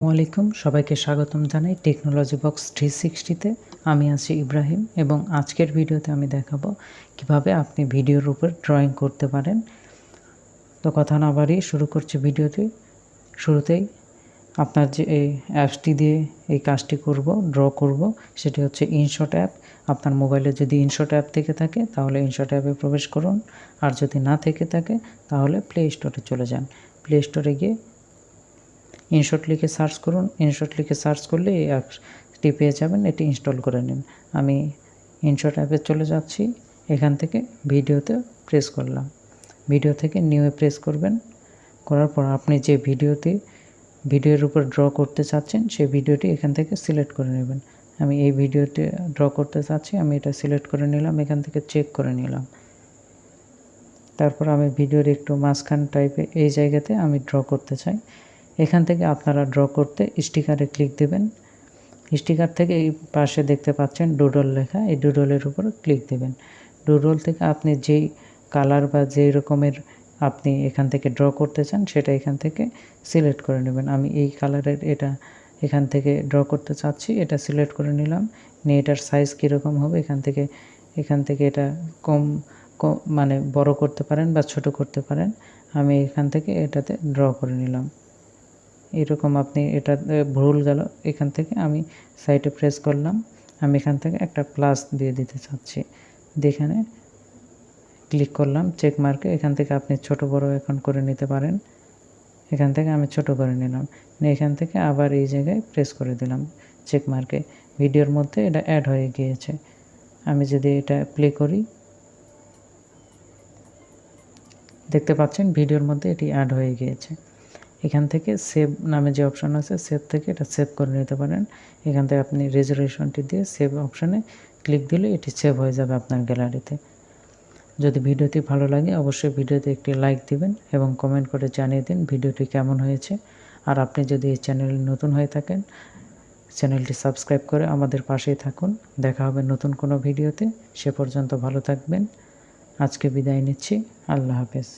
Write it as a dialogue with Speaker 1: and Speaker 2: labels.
Speaker 1: আলাইকুম। সবাইকে স্বাগতম জানাই টেকনোলজি বক্স থ্রি সিক্সটিতে আমি আছি ইব্রাহিম এবং আজকের ভিডিওতে আমি দেখাবো কীভাবে আপনি ভিডিওর উপর ড্রয়িং করতে পারেন। তো কথা না বাড়িয়ে শুরু করছি ভিডিওটি। শুরুতেই আপনার যে এই অ্যাপসটি দিয়ে এই কাজটি করব ড্র করব, সেটি হচ্ছে ইনশট অ্যাপ আপনার মোবাইলে যদি ইনশট অ্যাপ থেকে থাকে, তাহলে ইনশট অ্যাপে প্রবেশ করুন। আর যদি না থেকে থাকে, তাহলে প্লে স্টোরে চলে যান। প্লে স্টোরে গিয়ে ইনশট লিখে সার্চ করুন। ইনশট লিখে সার্চ করলে এই অ্যাপটি পেয়ে যাবেন, এটি ইনস্টল করে নিন। আমি ইনশট অ্যাপে চলে যাচ্ছি। এখান থেকে ভিডিওতে প্রেস করলাম। ভিডিও থেকে নিউয়ে প্রেস করবেন। করার পর আপনি যে ভিডিওতে, ভিডিওর উপর ড্র করতে চাচ্ছেন সেই ভিডিওটি এখান থেকে সিলেক্ট করে নেবেন। আমি এই ভিডিওটি ড্র করতে চাচ্ছি, আমি এটা সিলেক্ট করে নিলাম, এখান থেকে চেক করে নিলাম। তারপর আমি ভিডিওর একটু মাঝখান টাইপে এই জায়গাতে আমি ড্র করতে চাই। এখান থেকে আপনারা ড্র করতে স্টিকারে ক্লিক দেবেন। স্টিকার থেকে এই পাশে দেখতে পাচ্ছেন ডুডল লেখা, এই ডুডলের উপর ক্লিক দেবেন। ডুডল থেকে আপনি যেই কালার বা যেই রকমের আপনি এখান থেকে ড্র করতে চান, সেটা এখান থেকে সিলেক্ট করে নেবেন। আমি এই কালারের এটা এখান থেকে ড্র করতে চাচ্ছি, এটা সিলেক্ট করে নিলাম। নিয়ে এটার সাইজ কীরকম হবে, এখান থেকে এখান থেকে এটা কম মানে বড় করতে পারেন বা ছোট করতে পারেন, আমি এখান থেকে এটাতে ড্র করে নিলাম। এরকম আপনি এটা ভুল গেল, এখান থেকে আমি সাইটে প্রেস করলাম, আমি এখান থেকে একটা প্লাস দিয়ে দিতে চাচ্ছি। যেখানে ক্লিক করলাম চেক মার্কে এখান থেকে আপনি ছোট বড় এখন করে নিতে পারেন। এখান থেকে আমি ছোট করে নিলাম এখান থেকে আবার এই জায়গায় প্রেস করে দিলাম চেক মার্কে ভিডিওর মধ্যে এটা অ্যাড হয়ে গিয়েছে। আমি যদি এটা প্লে করি, দেখতে পাচ্ছেন, ভিডিওর মধ্যে এটি অ্যাড হয়ে গিয়েছে। এখান থেকে সেভ নামে যে অপশান আছে সেভ থেকে এটা সেভ করে নিতে পারেন। এখান থেকে আপনি রেজুলেশনটি দিয়ে সেভ অপশানে ক্লিক দিলে এটি সেভ হয়ে যাবে আপনার গ্যালারিতে যদি ভিডিওটি ভালো লাগে, অবশ্যই ভিডিওতে একটি লাইক দিবেন এবং কমেন্ট করে জানিয়ে দিন ভিডিওটি কেমন হয়েছে। আর আপনি যদি এই চ্যানেলে নতুন হয়ে থাকেন চ্যানেলটি সাবস্ক্রাইব করে আমাদের পাশেই থাকুন। দেখা হবে নতুন কোনো ভিডিওতে। সে পর্যন্ত ভালো থাকবেন। আজকে বিদায় নিচ্ছি। আল্লাহ হাফেজ।